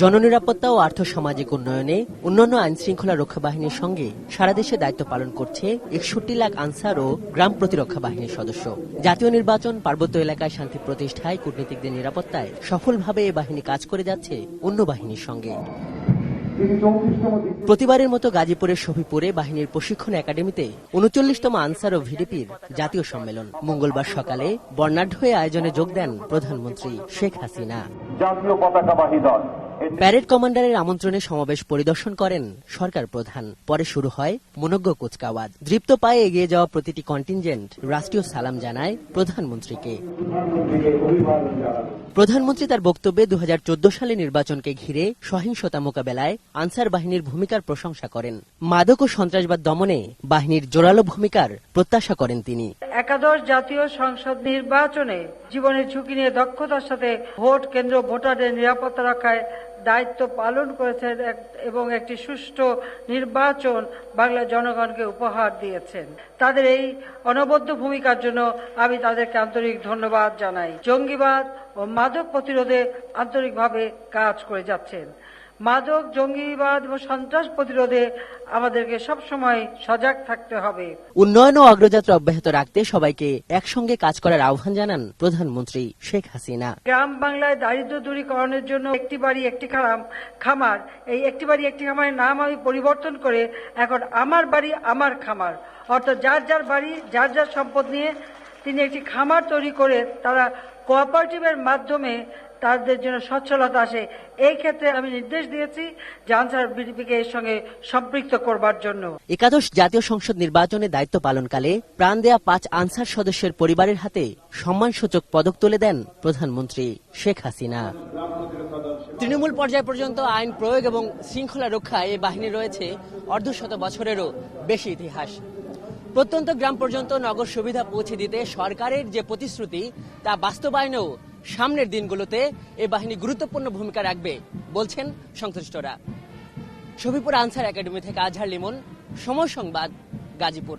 জননিরাপত্তা ও আর্থসামাজিক উন্নয়নে অন্যান্য আইন শৃঙ্খলা রক্ষা বাহিনীর সঙ্গে সারা দেশে দায়িত্ব পালন করছে একষট্টি লাখ আনসার ও গ্রাম প্রতিরক্ষা বাহিনীর সদস্য। জাতীয় নির্বাচন, পার্বত্য এলাকায় শান্তি প্রতিষ্ঠায় কূটনীতিকদের নিরাপত্তায় সফলভাবে এ বাহিনী কাজ করে যাচ্ছে অন্য বাহিনীর সঙ্গে। প্রতিবারের মতো গাজীপুরের শফিপুরে বাহিনীর প্রশিক্ষণ একাডেমিতে উনচল্লিশতম আনসার ও ভিডিপির জাতীয় সম্মেলন। মঙ্গলবার সকালে বর্ণাঢ্য আয়োজনে যোগ দেন প্রধানমন্ত্রী শেখ হাসিনা। জাতীয় পতাকাবাহী দল। প্যারেড কমান্ডারের আমন্ত্রণে সমাবেশ পরিদর্শন করেন সরকার প্রধান। পরে শুরু হয় মনজ্ঞ কুচকাওয়াজ। দৃপ্ত পায়ে এগিয়ে যাওয়া প্রতিটি কন্টিনজেন্ট রাষ্ট্রীয় সালাম জানায় প্রধানমন্ত্রীকে। প্রধানমন্ত্রী তার বক্তব্যে দু সালে নির্বাচনকে ঘিরে সহিংসতা মোকাবেলায় আনসার বাহিনীর ভূমিকার প্রশংসা করেন। মাদক ও সন্ত্রাসবাদ দমনে বাহিনীর জোরালো ভূমিকার প্রত্যাশা করেন তিনি। একাদশ জাতীয় সংসদ নির্বাচনে জীবনের ঝুঁকি নিয়ে দক্ষতার সাথে ভোট কেন্দ্র ভোটারদের নিরাপত্তা রক্ষায় দায়িত্ব পালন করেছেন এবং একটি সুষ্ঠু নির্বাচন বাংলা জনগণকে উপহার দিয়েছেন। তাদের এই অনবদ্য ভূমিকার জন্য আমি তাদেরকে আন্তরিক ধন্যবাদ জানাই। জঙ্গিবাদ ও মাদক প্রতিরোধে আন্তরিকভাবে কাজ করে যাচ্ছেন। মাদক জঙ্গিবাদ এবং সন্ত্রাস প্রতিরোধে আমাদেরকে সবসময় সজাগ থাকতে হবে। উন্নয়ন ও অগ্রযাত্রা অব্যাহত রাখতে সবাইকে একসঙ্গে কাজ করার আহ্বান জানান প্রধানমন্ত্রী শেখ হাসিনা। গ্রাম বাংলায় দারিদ্র দূরীকরণের জন্য একটি বাড়ি একটি খারাম খামার এই একটি বাড়ি একটি খামারের নাম আমি পরিবর্তন করে এখন আমার বাড়ি আমার খামার। অর্থাৎ যার যার বাড়ি যার যার সম্পদ নিয়ে তিনি একটি খামার তৈরি করে তারা কোঅপারেটিভের মাধ্যমে তাদের জন্য সচ্ছলতা আসে। এই ক্ষেত্রে আমি নির্দেশ দিয়েছি যে আনসার বিডিপিকে এর সঙ্গে সম্পৃক্ত করবার জন্য। একাদশ জাতীয় সংসদ নির্বাচনে দায়িত্ব পালনকালে প্রাণ দেয়া পাঁচ আনসার সদস্যের পরিবারের হাতে সম্মানসূচক পদক তুলে দেন প্রধানমন্ত্রী শেখ হাসিনা। তৃণমূল পর্যায় পর্যন্ত আইন প্রয়োগ এবং শৃঙ্খলা রক্ষায় এই বাহিনী রয়েছে অর্ধশত বছরেরও বেশি ইতিহাস। প্রত্যন্ত গ্রাম পর্যন্ত নগর সুবিধা পৌঁছে দিতে সরকারের যে প্রতিশ্রুতি, তা বাস্তবায়নেও সামনের দিনগুলোতে এ বাহিনী গুরুত্বপূর্ণ ভূমিকা রাখবে, বলছেন সংশ্লিষ্টরা। শফিপুর আনসার একাডেমি থেকে আজহার লিমন, সময় সংবাদ, গাজীপুর।